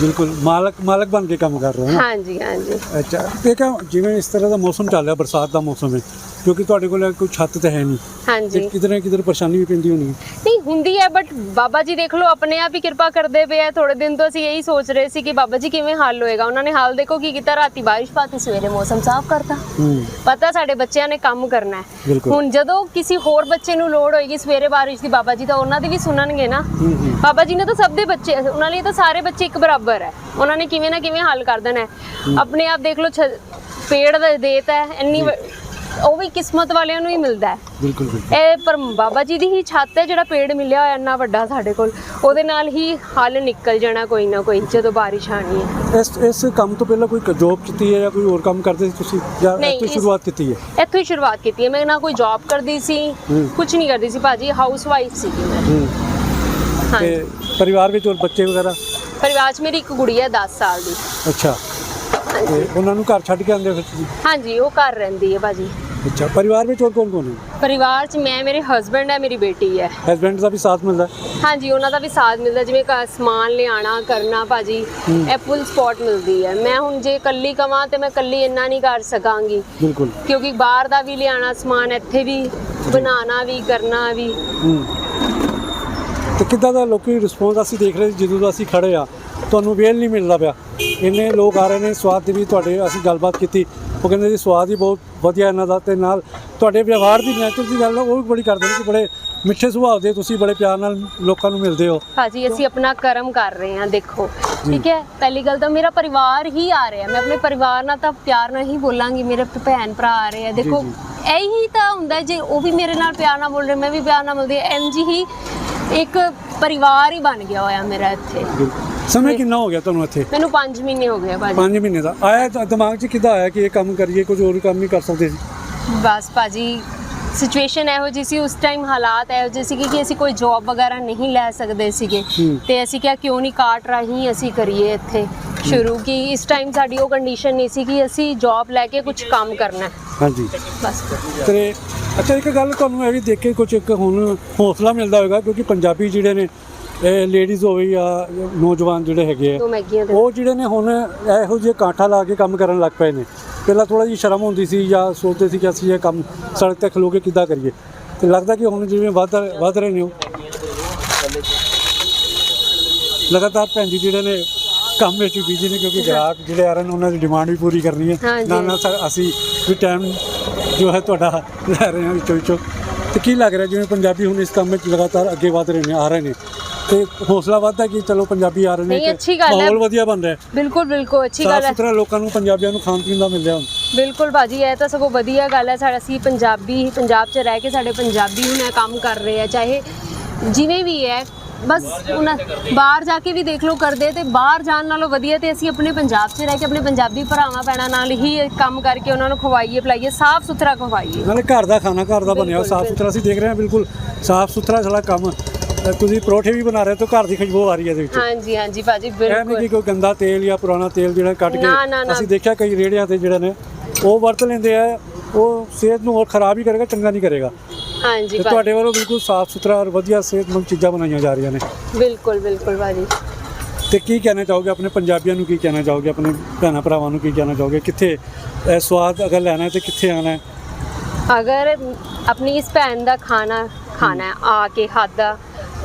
ਬਿਲਕੁਲ ਮਾਲਕ ਮਾਲਕ ਬਣ ਕੇ ਕੰਮ ਕਰ ਰਹੇ ਹੋ ਹਾਂਜੀ ਹਾਂਜੀ ਅੱਛਾ ਕਾ ਜਿਵੇਂ ਇਸ ਤਰ੍ਹਾਂ ਦਾ ਮੌਸਮ ਚੱਲ ਰਿਹਾ ਬਰਸਾਤ ਦਾ ਮੌਸਮ ਹੈ ਕਿਉਂਕਿ ਤੁਹਾਡੇ ਕੋਲ ਕੋਈ ਛੱਤ ਤੇ ਹੈ ਨਹੀਂ। ਹਾਂਜੀ। ਤੇ ਕਿਧਰੇ ਕਿਧਰੇ ਪਰੇਸ਼ਾਨੀ ਵੀ ਪੈਂਦੀ ਹੋਣੀ। ਨਹੀਂ ਹੁੰਦੀ ਹੈ ਬਟ ਬਾਬਾ ਜੀ ਦੇਖ ਲਓ ਆਪਣੇ ਆਪ ਹੀ ਕਿਰਪਾ ਕਰਦੇ ਪਏ ਆ। ਥੋੜੇ ਦਿਨ ਤੋਂ ਅਸੀਂ ਇਹੀ ਸੋਚ ਰਹੇ ਸੀ ਕਿ ਬਾਬਾ ਜੀ ਕਿਵੇਂ ਹੱਲ ਹੋਏਗਾ। ਉਹਨਾਂ ਨੇ ਹਾਲ ਦੇਖੋ ਕੀ ਕੀਤਾ ਰਾਤੀ ਬਾਰਿਸ਼ ਪਾਤੀ ਸਵੇਰੇ ਮੌਸਮ ਸਾਫ਼ ਕਰਤਾ। ਪਤਾ ਸਾਡੇ ਬੱਚਿਆਂ ਨੇ ਕੰਮ ਕਰਨਾ ਹੈ। ਹੁਣ ਜਦੋਂ ਕਿਸੇ ਹੋਰ ਬੱਚੇ ਨੂੰ ਲੋੜ ਹੋਏਗੀ ਸਵੇਰੇ ਬਾਰਿਸ਼ ਦੀ ਬਾਬਾ ਜੀ ਤਾਂ ਉਹਨਾਂ ਦੀ ਵੀ ਸੁਣਨਗੇ ਨਾ। ਬਾਬਾ ਜੀ ਨੇ ਤਾਂ ਸਭ ਦੇ ਬੱਚੇ ਉਹਨਾਂ ਲਈ ਤਾਂ ਸਾਰੇ ਬੱਚੇ ਇੱਕ ਬਰਾਬਰ ਹੈ। ਉਹਨਾਂ ਨੇ ਕਿਵੇਂ ਨਾ ਕਿਵੇਂ ਹੱਲ ਕਰ ਦੇਣਾ ਆਪਣੇ ਆਪ ਦੇਖ ਲਓ ਪੇੜ ਦਾ ਦੇਤ ਇੰਨੀ ਉਹ ਵੀ ਕਿਸਮਤ ਵਾਲਿਆਂ ਨੂੰ ਹੀ ਮਿਲਦਾ ਹੈ। ਬਿਲਕੁਲ ਬਿਲਕੁਲ। ਇਹ ਪਰ ਬਾਬਾ ਜੀ ਦੀ ਹੀ ਛੱਤ ਹੈ ਜਿਹੜਾ ਪੇੜ ਮਿਲਿਆ ਹੋਇਆ ਇੰਨਾ ਵੱਡਾ ਸਾਡੇ ਕੋਲ ਉਹਦੇ ਨਾਲ ਹੀ ਹੱਲ ਨਿਕਲ ਜਾਣਾ ਕੋਈ ਨਾ ਕੋਈ ਜਦੋਂ ਬਾਰਿਸ਼ ਆਣੀ ਹੈ। ਇਸ ਇਸ ਕੰਮ ਤੋਂ ਪਹਿਲਾਂ ਕੋਈ ਜੋਬ ਕੀਤੀ ਹੈ ਜਾਂ ਕੋਈ ਹੋਰ ਕੰਮ ਕਰਦੇ ਸੀ ਤੁਸੀਂ ਜਾਂ ਨਹੀਂ, ਇੱਥੋਂ ਇਸ- ਸ਼ੁਰੂਆਤ ਕੀਤੀ ਹੈ? ਇੱਥੋਂ ਹੀ ਸ਼ੁਰੂਆਤ ਕੀਤੀ ਹੈ। ਮੈਂ ਨਾ ਕੋਈ ਜੌਬ ਕਰਦੀ ਸੀ ਹੂੰ। ਕੁਝ ਨਹੀਂ ਕਰਦੀ ਸੀ ਭਾਜੀ ਹਾਊਸ ਵਾਈਫ ਸੀ ਮੈਂ। ਹੂੰ। ਤੇ ਪਰਿਵਾਰ ਵਿੱਚ ਹੋਰ ਬੱਚੇ ਵਗੈਰਾ? ਪਰਿਵਾਰ 'ਚ ਮੇਰੀ ਇੱਕ ਗੁੜੀ ਹੈ 10 ਸਾਲ ਦੀ। ਅੱਛਾ। ਤੇ ਉਹਨਾਂ ਨੂੰ ਘਰ ਛੱਡ ਕੇ ਆਉਂਦੇ ਹੋ ਫਿਰ ਤੁਸੀਂ? ਹਾਂਜੀ ਉਹ ਘਰ ਰਹਿੰਦੀ ਹੈ ਭਾਜੀ। ਅੱਛਾ ਪਰਿਵਾਰ ਵਿੱਚ ਹੋਰ ਕੌਣ ਕੌਣ ਹੈ? ਪਰਿਵਾਰ 'ਚ ਮੈਂ ਮੇਰੇ ਹਸਬੰਡ ਹੈ ਮੇਰੀ ਬੇਟੀ ਹੈ। ਹਸਬੈਂਡ ਦਾ ਵੀ ਸਾਥ ਮਿਲਦਾ? ਹੈ? ਹਾਂਜੀ ਉਹਨਾਂ ਦਾ ਵੀ ਸਾਥ ਮਿਲਦਾ ਜਿਵੇਂ ਘਰ ਸਮਾਨ ਲਿਆਣਾ ਕਰਨਾ ਭਾਜੀ ਇਹ ਫੁੱਲ ਸਪੋਰਟ ਮਿਲਦੀ ਹੈ। ਮੈਂ ਹੁਣ ਜੇ ਇਕੱਲੀ ਕਵਾਂ ਤੇ ਮੈਂ ਇਕੱਲੀ ਇੰਨਾ ਨਹੀਂ ਕਰ ਸਕਾਂਗੀ। ਬਿਲਕੁਲ। ਕਿਉਂਕਿ ਬਾਹਰ ਦਾ ਵੀ ਲਿਆਣਾ ਸਮਾਨ ਇੱਥੇ ਵੀ ਬਣਾਉਣਾ ਵੀ ਕਰਨਾ ਵੀ। ਹੂੰ। ਤੇ ਕਿੱਦਾਂ ਦਾ ਲੋਕੀ ਰਿਸਪੌਂਸ ਅਸੀਂ ਦੇਖ ਰਹੇ ਸੀ ਜਦੋਂ ਦਾ ਅਸੀਂ ਖੜੇ ਆ ਤੁਹਾਨੂੰ ਵੇਲ ਨਹੀਂ ਮਿਲਦਾ ਪਿਆ। ਇੰਨੇ ਲੋਕ ਆ ਰਹੇ ਨੇ ਸਵਾਦ ਦੀ ਵੀ ਤੁਹਾਡੇ ਅਸੀਂ ਗੱਲਬਾਤ ਕੀਤੀ। ਉਹ ਕਹਿੰਦੇ ਜੀ ਸਵਾਦ ਹੀ ਬਹੁਤ ਵਧੀਆ ਇਹਨਾਂ ਦਾ ਤੇ ਨਾਲ ਤੁਹਾਡੇ ਵਿਵਹਾਰ ਦੀ ਨੇਚਰ ਦੀ ਗੱਲ ਉਹ ਵੀ ਬੜੀ ਕਰਦੇ ਨੇ ਕਿ ਬੜੇ ਮਿੱਠੇ ਸੁਭਾਅ ਦੇ ਤੁਸੀਂ ਬੜੇ ਪਿਆਰ ਨਾਲ ਲੋਕਾਂ ਨੂੰ ਮਿਲਦੇ ਹੋ। ਭਾਜੀ ਅਸੀਂ ਆਪਣਾ ਕਰਮ ਕਰ ਰਹੇ ਹਾਂ ਦੇਖੋ। ਠੀਕ ਹੈ? ਪਹਿਲੀ ਗੱਲ ਤਾਂ ਮੇਰਾ ਪਰਿਵਾਰ ਹੀ ਆ ਰਿਹਾ। ਮੈਂ ਆਪਣੇ ਪਰਿਵਾਰ ਨਾਲ ਤਾਂ ਪਿਆਰ ਨਾਲ ਹੀ ਬੋਲਾਂਗੀ ਮੇਰੇ ਭੈਣ ਭਰਾ ਆ ਰਹੇ ਆ। ਦੇਖੋ। ਇਹੀ ਤਾਂ ਹੁੰਦਾ ਜੇ ਉਹ ਵੀ ਮੇਰੇ ਨਾਲ ਪਿਆਰ ਨਾਲ ਬੋਲ ਰਹੇ ਮੈਂ ਵੀ ਪਿਆਰ ਨਾਲ ਬੋਲਦੀ ਹਾਂ। ਇੰਜ ਹੀ ਇੱਕ ਪਰਿਵਾਰ ਹੀ ਬਣ ਗਿਆ ਹੋਇਆ ਮੇਰਾ ਇੱਥੇ। ਸਮੇਂ ਕਿੰਨਾ ਹੋ ਗਿਆ ਤੁਹਾਨੂੰ ਇੱਥੇ? ਮੈਨੂੰ 5 ਮਹੀਨੇ ਹੋ ਗਏ ਭਾਜੀ। 5 ਮਹੀਨੇ ਦਾ। ਆਇਆ ਤਾਂ ਦਿਮਾਗ 'ਚ ਕਿੱਦਾਂ ਆਇਆ ਕਿ ਇਹ ਕੰਮ ਕਰੀਏ ਕੁਝ ਹੋਰ ਕੰਮ ਨਹੀਂ ਕਰ ਸਕਦੇ ਸੀ? ਬਸ ਭਾਜੀ ਸਿਚੁਏਸ਼ਨ ਇਹੋ ਜਿਹੀ ਸੀ ਉਸ ਟਾਈਮ ਹਾਲਾਤ ਇਹੋ ਜਿਹੇ ਸੀ ਕਿ ਅਸੀਂ ਕੋਈ ਜੌਬ ਵਗੈਰਾ ਨਹੀਂ ਲੈ ਸਕਦੇ ਸੀਗੇ। ਤੇ ਅਸੀਂ ਕਿਹਾ ਕਿਉਂ ਨਹੀਂ ਕਾਟ ਰਾਹੀਂ ਅਸੀਂ ਕਰੀਏ ਇੱਥੇ? ਸ਼ੁਰੂ ਕਿ ਇਸ ਟਾਈਮ ਸਾਡੀ ਉਹ ਕੰਡੀਸ਼ਨ ਨਹੀਂ ਸੀ ਕਿ ਅਸੀਂ ਜੌਬ ਲੈ ਕੇ ਕੁਝ ਕੰਮ ਕਰਨਾ। ਹੈ। ਹਾਂਜੀ। ਬਸ। ਤੇ ਅੱਛਾ ਇੱਕ ਗੱਲ ਤੁਹਾਨੂੰ ਇਹ ਵੀ ਦੇਖ ਕੇ ਕੁਝ ਇੱਕ ਹੁਣ ਹੌਸਲਾ ਮਿਲਦਾ ਹੋਵੇਗਾ ਕਿਉਂਕਿ ਪੰਜਾਬੀ ਜਿਹੜੇ ਨੇ ਇਹ ਲੇਡੀਜ਼ ਹੋਵੇ ਜਾਂ ਨੌਜਵਾਨ ਜਿਹੜੇ ਹੈਗੇ ਆ। ਮੈਗੀਆਂ ਉਹ ਜਿਹੜੇ ਨੇ ਹੁਣ ਇਹੋ ਜਿਹੇ ਕਾਂਠਾ ਲਾ ਕੇ ਕੰਮ ਕਰਨ ਲੱਗ ਪਏ ਨੇ। ਪਹਿਲਾਂ ਥੋੜਾ ਜਿਹੀ ਸ਼ਰਮ ਹੁੰਦੀ ਸੀ ਜਾਂ ਸੋਚਦੇ ਸੀ ਕਿ ਅਸੀਂ ਇਹ ਕੰਮ ਸੜਕ ਤੇ ਖਲੋ ਕੇ ਕਿੱਦਾਂ ਕਰੀਏ। ਤੇ ਲੱਗਦਾ ਕਿ ਹੁਣ ਜਿਵੇਂ ਵੱਧ ਵੱਧ ਰਹੇ ਨੇ ਉਹ। ਲਗਾਤਾਰ ਭੈਣ ਜੀ ਜਿਹੜੇ ਨੇ ਕੰਮ ਵਿੱਚ ਬੀਜੀ ਨੇ ਕਿਉਂਕਿ ਗ੍ਰਾਹਕ ਜਿਹੜੇ ਆ ਰਹੇ ਨੇ ਉਹਨਾਂ ਦੀ ਡਿਮਾਂਡ ਵੀ ਪੂਰੀ ਕਰਨੀ ਹੈ। ਨਾਲ ਨਾਲ ਅਸੀਂ ਵੀ ਟਾਈਮ ਜੋ ਹੈ ਤੁਹਾਡਾ ਲੈ ਰਹੇ ਹਾਂ ਵਿੱਚੋਂ ਵਿੱਚੋਂ। ਤੇ ਕੀ ਲੱਗ ਰਿਹਾ ਜਿਵੇਂ ਪੰਜਾਬੀ ਹੁਣ ਇਸ ਕੰਮ ਵਿੱਚ ਲਗਾਤਾਰ ਅੱਗੇ ਵਧ ਰਹੇ ਨੇ ਆ ਰਹੇ ਨੇ? ਤੇ ਹੌਸਲਾ ਵੱਧਦਾ ਕਿ ਚਲੋ ਪੰਜਾਬੀ ਆ ਰਹੇ ਨੇ ਨਹੀਂ, ਤੇ ਅੱਛੀ ਗੱਲ ਹੈ। ਮਾਹੌਲ ਵਧੀਆ ਬਣ ਰਿਹਾ ਬਿਲਕੁਲ ਬਿਲਕੁਲ ਅੱਛੀ ਗੱਲ ਸਾਫ਼ ਹੈ। ਸੁਥਰਾ ਲੋਕਾਂ ਨੂੰ ਪੰਜਾਬੀਆਂ ਨੂੰ ਖਾਣ ਪੀਣ ਦਾ ਮਿਲ ਰਿਹਾ ਹੁਣ। ਬਿਲਕੁਲ ਭਾਜੀ ਇਹ ਤਾਂ ਸਗੋਂ ਵਧੀਆ ਗੱਲ ਹੈ ਸਾਡਾ ਅਸੀਂ ਪੰਜਾਬੀ ਪੰਜਾਬ 'ਚ ਰਹਿ ਕੇ ਸਾਡੇ ਪੰਜਾਬੀ ਹੁਣ ਇਹ ਕੰਮ ਕਰ ਰਹੇ ਆ ਚਾਹੇ ਜਿਵੇਂ ਵੀ ਹੈ ਬਸ ਉਹਨਾਂ ਬਾਹਰ ਜਾ ਕੇ ਵੀ ਦੇਖ ਲਓ ਕਰਦੇ ਤੇ ਬਾਹਰ ਜਾਣ ਨਾਲੋਂ ਵਧੀਆ ਤੇ ਅਸੀਂ ਆਪਣੇ ਪੰਜਾਬ 'ਚ ਰਹਿ ਕੇ ਆਪਣੇ ਪੰਜਾਬੀ ਭਰਾਵਾਂ ਭੈਣਾਂ ਨਾਲ ਹੀ ਇਹ ਕੰਮ ਕਰਕੇ ਉਹਨਾਂ ਨੂੰ ਖਵਾਈਏ ਪਿਲਾਈਏ ਸਾਫ਼ ਸੁਥਰਾ ਖਵਾਈਏ। ਨਾਲੇ ਘਰ ਦਾ ਖਾਣਾ ਘਰ ਦਾ ਬਣਿਆ ਬਿਲਕੁਲ, ਸਾਫ਼ ਸੁਥਰਾ ਅਸੀਂ ਦੇਖ ਰਹੇ ਹਾਂ ਬਿਲਕੁਲ ਸਾਫ਼ ਸੁਥਰਾ ਸਾਡਾ ਕੰਮ ਤੁਸੀਂ ਪਰੌਠੇ ਵੀ ਬਣਾ ਰਹੇ ਹੋ ਤਾਂ ਘਰ ਦੀ ਖੁਸ਼ਬੂ ਆ ਰਹੀ ਹੈ ਇਹਦੇ ਵਿੱਚ। ਹਾਂਜੀ ਹਾਂਜੀ ਭਾਜੀ ਇਹ ਨਹੀਂ ਕਿ ਕੋਈ ਗੰਦਾ ਤੇਲ ਜਾਂ ਪੁਰਾਣਾ ਤੇਲ ਜਿਹੜਾ ਕੱਢ ਨਾ, ਨਾ, ਕੇ ਨਾ। ਅਸੀਂ ਦੇਖਿਆ ਕਈ ਰੇੜਿਆਂ ਤੇ ਜਿਹੜੇ ਨੇ ਉਹ ਵਰਤ ਲੈਂਦੇ ਆ ਉਹ ਸਿਹਤ ਨੂੰ ਹੋਰ ਖਰਾਬ ਹੀ ਕਰੇਗਾ ਚੰਗਾ ਨਹੀਂ ਕਰੇਗਾ। ਹਾਂਜੀ ਤੇ ਭਾਜੀ। ਤੁਹਾਡੇ ਵੱਲੋਂ ਬਿਲਕੁਲ ਸਾਫ਼ ਸੁਥਰਾ ਔਰ ਵਧੀਆ ਸਿਹਤਮੰਦ ਚੀਜ਼ਾਂ ਬਣਾਈਆਂ ਜਾ ਰਹੀਆਂ ਨੇ। ਬਿਲਕੁਲ ਬਿਲਕੁਲ ਭਾਜੀ। ਤੇ ਕੀ ਕਹਿਣਾ ਚਾਹੋਗੇ ਆਪਣੇ ਪੰਜਾਬੀਆਂ ਨੂੰ ਕੀ ਕਹਿਣਾ ਚਾਹੋਗੇ ਆਪਣੇ ਭੈਣਾਂ ਭਰਾਵਾਂ ਨੂੰ ਕੀ ਕਹਿਣਾ ਚਾਹੋਗੇ? ਕਿੱਥੇ ਇਹ ਸਵਾਦ ਅਗਰ ਲੈਣਾ ਹੈ ਤੇ ਕਿੱਥੇ ਆਣਾ ਹੈ? ਅਗਰ ਆਪਣੀ ਇਸ ਭੈਣ ਦਾ ਖਾਣਾ ਖਾਣਾ ਹੈ ਆ ਕੇ ਹੱਥ ਦਾ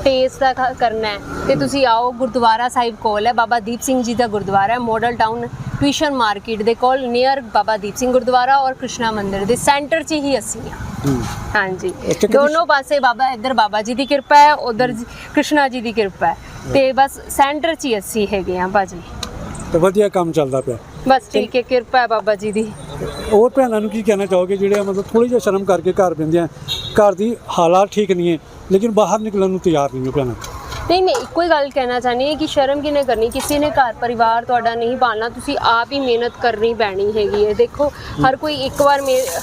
ਟੇਸਟ ਦਾ ਕਰਨਾ ਹੈ। ਤੇ ਤੁਸੀਂ ਆਓ ਗੁਰਦੁਆਰਾ ਸਾਹਿਬ ਕੋਲ ਹੈ ਬਾਬਾ ਦੀਪ ਸਿੰਘ ਜੀ ਦਾ ਗੁਰਦੁਆਰਾ ਹੈ ਮਾਡਲ ਟਾਊਨ ਟਿਊਸ਼ਨ ਮਾਰਕੀਟ ਦੇ ਕੋਲ ਨੀਅਰ ਬਾਬਾ ਦੀਪ ਸਿੰਘ ਗੁਰਦੁਆਰਾ ਔਰ ਕ੍ਰਿਸ਼ਨਾ ਮੰਦਿਰ ਦੇ ਸੈਂਟਰ 'ਚ ਹੀ ਅਸੀਂ ਹਾਂ। ਹੂੰ। ਹਾਂਜੀ। ਦੋਨੋਂ ਪਾਸੇ ਬਾਬਾ ਇੱਧਰ ਬਾਬਾ ਜੀ ਦੀ ਕਿਰਪਾ ਹੈ ਉਧਰ ਕ੍ਰਿਸ਼ਨਾ ਜੀ ਦੀ ਕਿਰਪਾ ਹੈ। ਤੇ ਬਸ ਸੈਂਟਰ 'ਚ ਹੀ ਅਸੀਂ ਹੈਗੇ ਹਾਂ ਬਾਜੀ ਤੇ ਵਧੀਆ ਕੰਮ ਚੱਲਦਾ ਪਿਆ। ਬਸ ਠੀਕ ਹੈ ਕਿਰਪਾ ਹੈ ਬਾਬਾ ਜੀ ਦੀ। ਹੋਰ ਭੈਣਾਂ ਨੂੰ ਕੀ ਕਹਿਣਾ ਚਾਹੋਗੇ ਜਿਹੜੇ ਮਤਲਬ ਥੋੜੀ ਜਿਹੀ ਸ਼ਰਮ ਕਰਕੇ ਘਰ ਪੈਂਦੇ ਆ ਘਰ ਦੀ ਹਾਲਾਤ ਠੀਕ ਨਹੀਂ ਹੈ ਲੇਕਿਨ ਬਾਹਰ ਨਿਕਲਣ ਨੂੰ ਤਿਆਰ ਨਹੀਂ ਹੋ ਨਹੀਂ, ਮੈਂ ਇੱਕੋ ਹੀ ਗੱਲ ਕਹਿਣਾ ਚਾਹਨੀ ਹੈ ਕਿ ਸ਼ਰਮ ਕਿਨੇ ਕਰਨੀ? ਕਿਸੇ ਨੇ ਘਰ ਪਰਿਵਾਰ ਤੁਹਾਡਾ ਨਹੀਂ ਪਾਲਣਾ, ਤੁਸੀਂ ਆਪ ਹੀ ਮਿਹਨਤ ਕਰਨੀ ਪੈਣੀ ਹੈਗੀ ਹੈ। ਦੇਖੋ, ਹਰ ਕੋਈ ਇੱਕ ਵਾਰ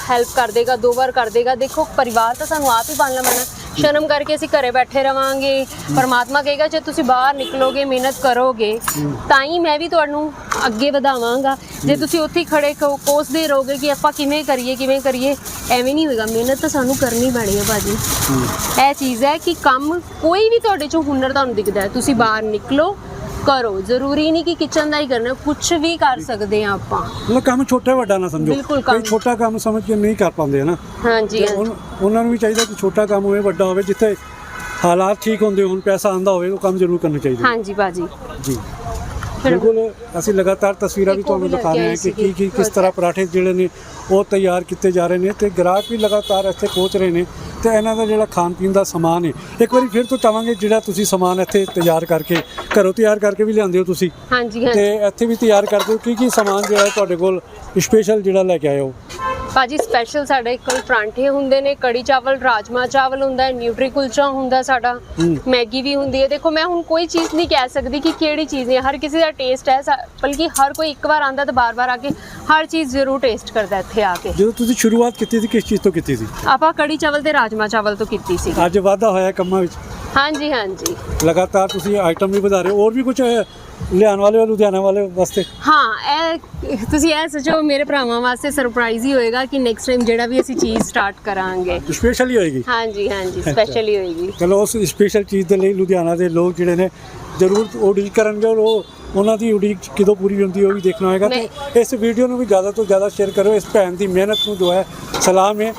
ਹੈਲਪ ਕਰ ਦੇਗਾ, ਦੋ ਵਾਰ ਕਰ ਦੇਗਾ। ਦੇਖੋ, ਪਰਿਵਾਰ ਤਾਂ ਸਾਨੂੰ ਆਪ ਹੀ ਪਾਲਣਾ ਪੈਣਾ। ਸ਼ਰਮ ਕਰਕੇ ਅਸੀਂ ਘਰੇ ਬੈਠੇ ਰਵਾਂਗੇ। ਪਰਮਾਤਮਾ ਕਹੇਗਾ, ਜੇ ਤੁਸੀਂ ਬਾਹਰ ਨਿਕਲੋਗੇ, ਮਿਹਨਤ ਕਰੋਗੇ, ਤਾਂ ਹੀ ਮੈਂ ਵੀ ਤੁਹਾਨੂੰ ਅੱਗੇ ਵਧਾਵਾਂਗਾ। ਜੇ ਤੁਸੀਂ ਉੱਥੇ ਹੀ ਖੜੇ ਕੋਸਦੇ ਰਹੋਗੇ ਕਿ ਆਪਾਂ ਕਿਵੇਂ ਕਰੀਏ ਕਿਵੇਂ ਕਰੀਏ ਐਵੇਂ ਨਹੀਂ ਹੋਏਗਾ। ਮਿਹਨਤ ਤਾਂ ਸਾਨੂੰ ਕਰਨੀ ਪੈਣੀ ਹੈ ਭਾਜੀ। ਇਹ ਚੀਜ਼ ਹੈ ਕਿ ਕੰਮ ਕੋਈ ਵੀ ਤੁਹਾਡੇ ਚੋਂ ਹੁਨਰ ਤੁਹਾਨੂੰ ਦਿਖਦਾ ਹੈ। ਤੁਸੀਂ ਬਾਹਰ ਨਿਕਲੋ ਕਰੋ। ਜ਼ਰੂਰੀ ਨਹੀਂ ਕਿ ਕਿਚਨ ਦਾ ਹੀ ਕਰਨਾ ਕੁਝ ਵੀ ਕਰ ਸਕਦੇ ਆ ਆਪਾਂ। ਮਤਲਬ ਕੰਮ ਛੋਟਾ ਵੱਡਾ ਨਾ ਸਮਝੋ। ਬਿਲਕੁਲ ਕੰਮ- ਛੋਟਾ ਕੰਮ ਸਮਝ ਕੇ ਨਹੀਂ ਕਰ ਪਾਉਂਦੇ ਹਨਾ ਹਾਂਜੀ ਉਹਨਾਂ ਨੂੰ ਵੀ ਚਾਹੀਦਾ ਕਿ ਛੋਟਾ ਕੰਮ ਹੋਵੇ ਵੱਡਾ ਹੋਵੇ ਜਿੱਥੇ ਹਾਲਾਤ ਠੀਕ ਹੁੰਦੇ ਹੋਣ ਪੈਸਾ ਆਂਦਾ ਹੋਵੇ ਉਹ ਕੰਮ ਜ਼ਰੂਰ ਕਰਨਾ ਚਾਹੀਦਾ ਹਾਂਜੀ ਭਾਜੀ। ਜੀ। ਬਿਲਕੁਲ ਅਸੀਂ ਲਗਾਤਾਰ ਤਸਵੀਰਾਂ ਵੀ ਤੁਹਾਨੂੰ ਦਿਖਾ ਰਹੇ ਹਾਂ ਕਿ ਕੀ ਕੀ ਕਿਸ। ਤਰ੍ਹਾਂ ਪਰਾਠੇ ਜਿਹੜੇ ਨੇ ਉਹ ਤਿਆਰ ਕੀਤੇ ਜਾ ਰਹੇ ਨੇ ਤੇ ਗ੍ਰਾਹਕ ਵੀ ਲਗਾਤਾਰ ਇੱਥੇ ਪਹੁੰਚ ਰਹੇ ਨੇ ਤੇ ਇਹਨਾਂ ਦਾ ਜਿਹੜਾ ਖਾਣ ਪੀਣ ਦਾ ਸਮਾਨ ਹੈ ਇੱਕ ਵਾਰੀ ਫਿਰ ਤੋਂ ਚਾਹਾਂਗੇ ਜਿਹੜਾ ਤੁਸੀਂ ਸਮਾਨ ਇੱਥੇ ਤਿਆਰ ਕਰਕੇ ਘਰੋਂ ਤਿਆਰ ਕਰਕੇ ਵੀ ਲਿਆਂਦੇ ਹੋ ਤੁਸੀਂ। ਹਾਂਜੀ ਹਾਂਜੀ। ਤੇ ਇੱਥੇ ਵੀ ਤਿਆਰ ਕਰਦੇ ਹੋ ਕੀ ਕੀ ਸਮਾਨ ਜਿਹੜਾ ਤੁਹਾਡੇ ਕੋਲ ਸਪੈਸ਼ਲ ਜਿਹੜਾ ਲੈ ਕੇ ਆਏ ਹੋ? ਭਾਜੀ ਸਪੈਸ਼ਲ ਸਾਡੇ ਕੋਲ ਪਰਾਂਠੇ ਹੁੰਦੇ ਨੇ ਕੜੀ ਚਾਵਲ ਰਾਜਮਾ ਚਾਵਲ ਹੁੰਦਾ ਹੈ ਨਿਊਟਰੀ ਕੁਲਚਾ ਹੁੰਦਾ ਸਾਡਾ। ਮੈਗੀ ਵੀ ਹੁੰਦੀ ਹੈ। ਦੇਖੋ ਮੈਂ ਹੁਣ ਕੋਈ ਚੀਜ਼ ਨਹੀਂ ਕਹਿ ਸਕਦੀ ਕਿ ਕਿਹੜੀ ਚੀਜ਼ ਹੈ। ਹਰ ਕਿਸੇ ਦਾ ਟੇਸਟ ਹੈ ਬਲਕਿ ਹਰ ਕੋਈ ਇੱਕ ਵਾਰ ਆਂਦਾ ਤਾਂ ਬਾਰ-ਬਾਰ ਆ ਕੇ ਹਰ ਚੀਜ਼ ਜ਼ਰੂਰ ਟੇਸਟ ਕਰਦਾ ਇੱਥੇ ਆ ਕੇ। ਜਦੋਂ ਤੁਸੀਂ ਸ਼ੁਰੂਆਤ ਕੀਤੀ ਸੀ ਕਿਸ ਚੀਜ਼ ਤੋਂ ਕੀਤੀ ਸੀ? ਆਪਾਂ ਕੜੀ ਚਾਵਲ ਤੇ ਰਾਜਮਾ ਚਾਵਲ ਤੋਂ ਕੀਤੀ ਸੀ। ਅੱਜ ਵਾਧਾ ਹੋਇਆ ਕੰਮਾਂ ਵਿੱਚ? ਹਾਂਜੀ ਹਾਂਜੀ। ਲਗਾਤਾਰ ਤੁਸੀਂ ਆਈਟਮ ਵੀ ਵਧਾ ਰਹੇ ਹੋ ਹੋਰ ਵੀ ਕੁਝ ਲਿਆਉਣ ਵਾਲੇ ਹੋ ਲੁਧਿਆਣਾ ਵਾਲੇ ਵਾਸਤੇ? ਹਾਂ ਇਹ ਤੁਸੀਂ ਇਹ ਸੋਚੋ ਮੇਰੇ ਭਰਾਵਾਂ ਵਾਸਤੇ ਸਰਪ੍ਰਾਈਜ਼ ਹੀ ਹੋਏਗਾ ਕਿ ਨੈਕਸਟ ਟਾਈਮ ਜਿਹੜਾ ਵੀ ਅਸੀਂ ਚੀਜ਼ ਸਟਾਰਟ ਕਰਾਂਗੇ। ਸਪੈਸ਼ਲ ਹੀ ਹੋਏਗੀ? ਹਾਂਜੀ ਹਾਂਜੀ ਸਪੈਸ਼ਲ ਹੀ ਹੋਏਗੀ। ਚਲੋ ਉਸ ਸਪੈਸ਼ਲ ਚੀਜ਼ ਦੇ ਲਈ ਲੁਧਿਆਣਾ ਦੇ ਲੋਕ ਜਿਹੜੇ ਨੇ ਜ਼ਰੂਰ ਉਡੀਕ ਕਰਨਗੇ ਔਰ ਉਹ ਉਹਨਾਂ ਦੀ ਉਡੀਕ ਕਦੋਂ ਪੂਰੀ ਹੁੰਦੀ ਹੈ ਉਹ ਵੀ ਦੇਖਣਾ ਹੋਏਗਾ। ਤੇ ਇਸ ਵੀਡੀਓ ਨੂੰ ਵੀ ਜ਼ਿਆਦਾ ਤੋਂ ਜ਼ਿਆਦਾ ਸ਼ੇਅਰ ਕਰੋ ਇਸ ਭੈਣ ਦੀ ਮਿਹਨਤ ਨੂੰ ਜੋ ਹੈ ਸਲਾਮ ਹੈ।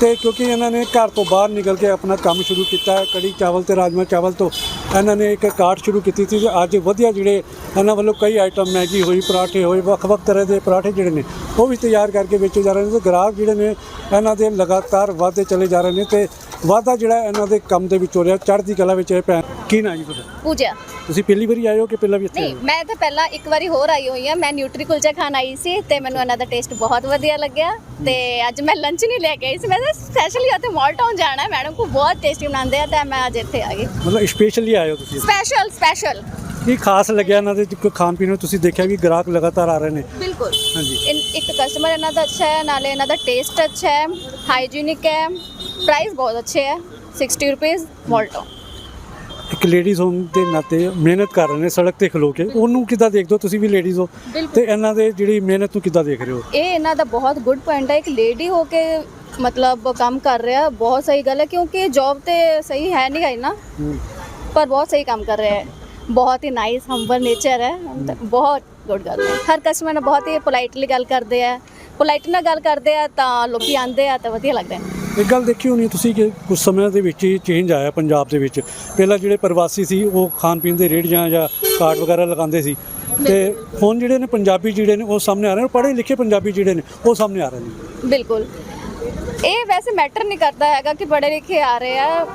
ਤੇ ਕਿਉਂਕਿ ਇਹਨਾਂ ਨੇ ਘਰ ਤੋਂ ਬਾਹਰ ਨਿਕਲ ਕੇ ਆਪਣਾ ਕੰਮ ਸ਼ੁਰੂ ਕੀਤਾ ਹੈ, ਕੜੀ ਚਾਵਲ ਤੇ ਰਾਜਮਾ ਚਾਵਲ ਤੋਂ। ਇਹਨਾਂ ਨੇ ਇੱਕ ਕਾਰਟ ਸ਼ੁਰੂ ਕੀਤੀ ਸੀ ਤੇ ਅੱਜ ਵਧੀਆ ਜਿਹੜੇ ਇਹਨਾਂ ਵੱਲੋਂ ਕਈ ਆਈਟਮ ਮੈਗੀ ਹੋਈ, ਪਰਾਠੇ ਹੋਏ, ਵੱਖ-ਵੱਖ ਤਰ੍ਹਾਂ ਦੇ ਪਰਾਠੇ ਜਿਹੜੇ ਨੇ, ਉਹ ਵੀ ਤਿਆਰ ਕਰਕੇ ਵੇਚੇ ਜਾ ਰਹੇ ਨੇ ਤੇ ਗ੍ਰਾਹਕ ਜਿਹੜੇ ਨੇ ਇਹਨਾਂ ਦੇ ਲਗਾਤਾਰ ਵਾਧੇ ਚਲੇ ਜਾ ਰਹੇ ਨੇ ਤੇ ਵਾਧਾ ਜਿਹੜਾ ਇਹਨਾਂ ਦੇ ਕੰਮ ਦੇ ਵਿੱਚ ਹੋ ਰਿਹਾ ਚੜ੍ਹਦੀ ਕਲਾ ਵਿੱਚ ਇਹ ਭੈਣ। ਕੀ ਨਾ ਜੀ ਤੁਹਾਡਾ? ਪੂਜਾ। ਤੁਸੀਂ ਪਹਿਲੀ ਵਾਰੀ ਆਏ ਹੋ ਕਿ ਪਹਿਲਾਂ ਵੀ ਇੱਥੇ ਆਏ ਨਹੀਂ ਹੋ? ਮੈਂ ਤਾਂ ਪਹਿਲਾਂ ਇੱਕ ਵਾਰੀ ਹੋਰ ਆਈ ਹੋਈ ਆ ਮੈਂ ਨਿਊਟਰੀ ਕੁਲਚਾ ਖਾਣ ਆਈ ਸੀ ਤੇ ਮੈਨੂੰ ਇਹਨਾਂ ਦਾ ਟੇਸਟ ਬਹੁਤ ਵਧੀਆ ਲੱਗਿਆ। ਤੇ ਅੱਜ ਮੈਂ ਲੰਚ ਨਹੀਂ ਲੈ ਕੇ ਆਈ ਸੀ। ਮੈਂ ਤਾਂ ਸਪੈਸ਼ਲੀ ਉੱਥੇ ਮਾਲ ਟਾਊਨ ਜਾਣਾ ਹੈ। ਮੈਡਮ ਕੋ ਬਹੁਤ ਟੇਸਟੀ ਬਣਾਉਂਦੇ ਆ ਤਾਂ ਮੈਂ ਅੱਜ ਇੱਥੇ ਆ ਗਈ। ਮਤਲਬ ਸਪੈਸ਼ਲੀ ਆਏ ਹੋ ਤੁਸੀਂ? ਸਪੈਸ਼ਲ ਸਪੈਸ਼ਲ ਕੀ ਖਾਸ ਲੱਗਿਆ ਇਹਨਾਂ ਦੇ ਕੋਈ ਖਾਣ ਪੀਣ ਨੂੰ ਤੁਸੀਂ ਦੇਖਿਆ ਕਿ ਗ੍ਰਾਹਕ ਲਗਾਤਾਰ ਆ ਰਹੇ ਨੇ? ਬਿਲਕੁਲ। ਹਾਂਜੀ। ਇਨ- ਇੱਕ ਕਸਟਮਰ ਇਹਨਾਂ ਦਾ ਅੱਛਾ ਹੈ ਨਾਲੇ ਇਹਨਾਂ ਦਾ ਟੇਸਟ ਅੱਛਾ ਹੈ ਹਾਈਜੀਨਿਕ ਹੈ। ਪ੍ਰਾਈਸ ਬਹੁਤ ਅੱਛੇ ਹੈ 60 ਰੁਪਏ ਮੋਲਟੋ ਇੱਕ ਲੇਡੀਜ਼ ਹੋਣ ਦੇ ਨਾਤੇ ਮਿਹਨਤ ਕਰ ਰਹੇ ਨੇ ਸੜਕ ਤੇ ਖਲੋ ਕੇ। ਉਹਨੂੰ ਕਿੱਦਾਂ ਦੇਖਦੇ ਹੋ ਤੁਸੀਂ ਵੀ ਲੇਡੀਜ਼ ਹੋ। ਤੇ ਇਹਨਾਂ ਦੇ ਜਿਹੜੀ ਮਿਹਨਤ ਨੂੰ ਕਿੱਦਾਂ ਦੇਖ ਰਹੇ ਹੋ? ਇਹ ਇਹਨਾਂ ਦਾ ਬਹੁਤ ਗੁੱਡ ਪੁਆਇੰਟ ਹੈ ਇੱਕ ਲੇਡੀ ਹੋ ਕੇ ਮਤਲਬ ਕੰਮ ਕਰ ਰਿਹਾ ਬਹੁਤ ਸਹੀ ਗੱਲ ਹੈ ਕਿਉਂਕਿ ਜੌਬ ਤੇ ਸਹੀ ਹੈ ਨਹੀਂ ਗਈ ਨਾ। ਪਰ ਬਹੁਤ ਸਹੀ ਕੰਮ ਕਰ ਰਿਹਾ ਹੈ। ਬਹੁਤ ਹੀ ਨਾਈਸ ਹੰਬਲ ਨੇਚਰ ਹੈ। ਬਹੁਤ ਗੁੱਡ ਗੱਲ ਹੈ। ਹਰ ਕਸਟਮਰ ਨਾਲ ਬਹੁਤ ਹੀ ਪੋਲਾਈਟਲੀ ਗੱਲ ਕਰਦੇ ਆ। ਪੋਲਾਈਟ ਨਾਲ ਗੱਲ ਕਰਦੇ ਆ ਤਾਂ ਲੋਕੀ ਆਂਦੇ ਆ ਤਾਂ ਵਧੀਆ ਲੱਗਦਾ ਹੈ। ਇੱਕ ਗੱਲ ਦੇਖੀ ਹੋਣੀ ਤੁਸੀਂ ਕਿ ਕੁਝ ਸਮਿਆਂ ਦੇ ਵਿੱਚ ਹੀ ਚੇਂਜ ਆਇਆ ਪੰਜਾਬ ਦੇ ਵਿੱਚ। ਪਹਿਲਾਂ ਜਿਹੜੇ ਪ੍ਰਵਾਸੀ ਸੀ ਉਹ ਖਾਣ ਪੀਣ ਦੇ ਰੇੜੀਆਂ ਜਾਂ ਕਾਰਟ ਵਗੈਰਾ ਲਗਾਉਂਦੇ ਸੀ। ਤੇ ਹੁਣ ਜਿਹੜੇ ਨੇ ਪੰਜਾਬੀ ਜਿਹੜੇ ਨੇ ਉਹ ਸਾਹਮਣੇ ਆ ਰਹੇ ਨੇ। ਪੜ੍ਹੇ ਲਿਖੇ ਪੰਜਾਬੀ ਜਿਹੜੇ ਨੇ ਉਹ ਸਾਹਮਣੇ ਆ ਰਹੇ ਨੇ। ਬਿਲਕੁਲ। ਇਹ ਵੈਸੇ ਮੈਟਰ ਨਹੀਂ ਕਰਦਾ ਹੈਗਾ ਕਿ ਪੜ੍ਹੇ ਲਿਖੇ ਆ ਰਹੇ ਆ।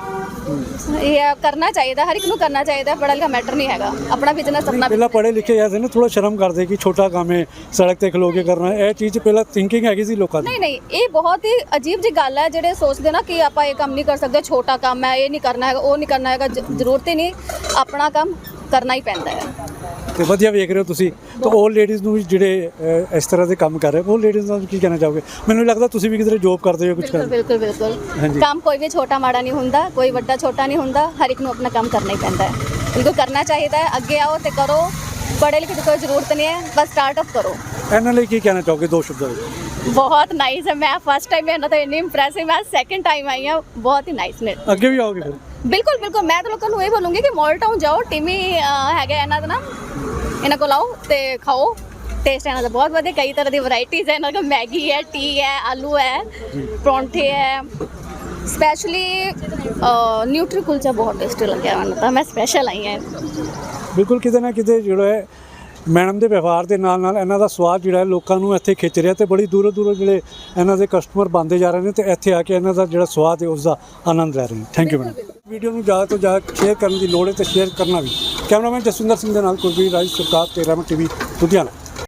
ਇਹ ਕਰਨਾ ਚਾਹੀਦਾ ਹਰ ਇੱਕ ਨੂੰ ਕਰਨਾ ਚਾਹੀਦਾ ਪੜ੍ਹਾ ਲਿਖਾ ਮੈਟਰ ਨਹੀਂ ਹੈਗਾ। ਆਪਣਾ ਬਿਜ਼ਨਸ ਆਪਣਾ ਪਹਿਲਾਂ ਪੜ੍ਹੇ ਲਿਖੇ ਜਾਂਦੇ ਨੇ ਥੋੜਾ ਸ਼ਰਮ ਕਰਦੇ ਕਿ ਛੋਟਾ ਕੰਮ ਹੈ ਸੜਕ ਤੇ ਖਲੋ ਕੇ ਕਰਨਾ ਇਹ ਚੀਜ਼ ਪਹਿਲਾਂ ਥਿੰਕਿੰਗ ਹੈਗੀ ਸੀ ਲੋਕਾਂ ਦੀ। ਨਹੀਂ ਨਹੀਂ ਇਹ ਬਹੁਤ ਹੀ ਅਜੀਬ ਜੀ ਗੱਲ ਹੈ ਜਿਹੜੇ ਸੋਚਦੇ ਨਾ ਕਿ ਆਪਾਂ ਇਹ ਕੰਮ ਨਹੀਂ ਕਰ ਸਕਦੇ ਛੋਟਾ ਕੰਮ ਹੈ ਇਹ ਨਹੀਂ ਕਰਨਾ ਹੈਗਾ ਉਹ ਨਹੀਂ ਕਰਨਾ ਹੈਗਾ ਜ- ਜ਼ਰੂਰਤ ਹੀ ਨਹੀਂ ਆਪਣਾ ਕੰਮ। ਕਰਨਾ ਹੀ ਪੈਂਦਾ ਹੈ। ਤੇ ਵਧੀਆ ਵੇਖ ਰਹੇ ਹੋ ਤੁਸੀਂ। ਤਾਂ ਉਹ ਲੇਡੀਜ਼ ਨੂੰ ਵੀ ਜਿਹੜੇ ਅਹ, ਇਸ ਤਰ੍ਹਾਂ ਦੇ ਕੰਮ ਕਰ ਰਹੇ ਉਹ ਲੇਡੀਜ਼ ਨਾਲ ਕੀ ਕਹਿਣਾ ਚਾਹੋਗੇ? ਮੈਨੂੰ ਲੱਗਦਾ ਤੁਸੀਂ ਵੀ ਕਿਧਰੇ ਜੋਬ ਕਰਦੇ ਹੋ ਕੁਝ ਬਿਲਕੁਲ ਕਰਦੇ ਬਿਲਕੁਲ ਬਿਲਕੁਲ। ਹਾਂਜੀ। ਕੰਮ ਕੋਈ ਵੀ ਛੋਟਾ ਮਾੜਾ ਨਹੀਂ ਹੁੰਦਾ ਕੋਈ ਵੱਡਾ ਛੋਟਾ ਨਹੀਂ ਹੁੰਦਾ ਹਰ ਇੱਕ ਨੂੰ ਆਪਣਾ ਕੰਮ ਕਰਨਾ ਹੀ ਪੈਂਦਾ ਹੈ। ਬਿਲਕੁਲ ਕਰਨਾ ਚਾਹੀਦਾ ਹੈ ਅੱਗੇ ਆਓ ਤੇ ਕਰੋ। ਪੜ੍ਹੇ ਲਿਖੇ ਦੀ ਕੋਈ ਜ਼ਰੂਰਤ ਨਹੀਂ ਹੈ ਬਸ ਸਟਾਰਟ ਅਪ ਕਰੋ। ਇਹਨਾਂ ਲਈ ਕੀ ਕਹਿਣਾ ਚਾਹੋਗੇ ਦੋ ਸ਼ਬਦਾਂ ਵਿੱਚ? ਬਹੁਤ ਨਾਈਸ ਹੈ। ਮੈਂ ਫਸਟ ਟਾਈਮ ਇਹਨਾਂ ਤੋਂ ਇੰਨੀ ਇੰਪ੍ਰੈਸਿਵ ਮੈਂ ਸੈਕੰਡ ਟਾਈਮ ਆਈ ਹਾਂ। ਬਹੁਤ ਹੀ ਨਾਈਸ ਨੇ। ਅੱਗੇ ਵੀ ਆਓਗੇ ਫਿਰ? ਬਿਲਕੁਲ ਬਿਲਕੁਲ। ਮੈਂ ਤਾਂ ਲੋਕਾਂ ਨੂੰ ਇਹ ਬੋਲੂੰਗੀ ਕਿ ਮਾਲ ਟਾਊਨ ਜਾਓ। ਟਿਮੀ ਅਹ, ਹੈਗਾ ਇਹਨਾਂ ਦਾ ਨਾ। ਇਹਨਾਂ ਕੋਲ ਆਓ ਤੇ ਖਾਓ। ਟੇਸਟ ਇਹਨਾਂ ਦਾ ਬਹੁਤ ਵਧੀਆ। ਕਈ ਤਰ੍ਹਾਂ ਦੀ ਵੈਰਾਈਟੀਜ਼ ਹੈ। ਇਹਨਾਂ ਕੋਲ ਮੈਗੀ ਹੈ ਟੀ ਹੈ ਆਲੂ ਹੈ ਪਰੌਂਠੇ ਹੈ। ਸਪੈਸ਼ਲੀ ਨਿਊਟਰੀ ਕੁਲਚਾ ਬਹੁਤ ਟੇਸਟੀ ਲੱਗਿਆ ਮੈਨੂੰ ਤਾਂ। ਮੈਂ ਸਪੈਸ਼ਲ ਆਈ ਹਾਂ। ਬਿਲਕੁਲ ਕਿਤੇ ਨਾ ਕਿਤੇ ਜਿਹੜਾ ਹੈ ਮੈਡਮ ਦੇ ਵਿਵਹਾਰ ਦੇ ਨਾਲ ਨਾਲ ਇਹਨਾਂ ਦਾ ਸਵਾਦ ਜਿਹੜਾ ਹੈ ਲੋਕਾਂ ਨੂੰ ਇੱਥੇ ਖਿੱਚ ਰਿਹਾ ਤੇ ਬੜੀ ਦੂਰੋਂ ਦੂਰੋਂ ਜਿਹੜੇ ਇਹਨਾਂ ਦੇ ਕਸਟਮਰ ਬੰਦੇ ਜਾ ਰਹੇ ਨੇ ਤੇ ਇੱਥੇ ਆ ਕੇ ਇਹਨਾਂ ਦਾ ਜਿਹੜਾ ਸਵਾਦ ਹੈ ਉਸ ਦਾ ਆਨੰਦ ਲੈ ਰਹੇ ਨੇ। ਥੈਂਕ ਯੂ ਮੈਡਮ ਵੀਡੀਓ ਨੂੰ ਜ਼ਿਆਦਾ ਤੋਂ ਜ਼ਿਆਦਾ ਸ਼ੇਅਰ ਕਰਨ ਦੀ ਲੋੜ ਹੈ ਤੇ ਸ਼ੇਅਰ ਕਰਨਾ ਵੀ। ਕੈਮਰਾਮੈਨ ਜਸਵਿੰਦਰ ਸਿੰਘ ਦੇ ਨਾਲ ਕੁਲਵੀਰ ਰਾਜ ਸਰਕਾਰ ਤੇ ਰਮਨ ਟੀਵੀ ਲੁਧਿਆਣਾ।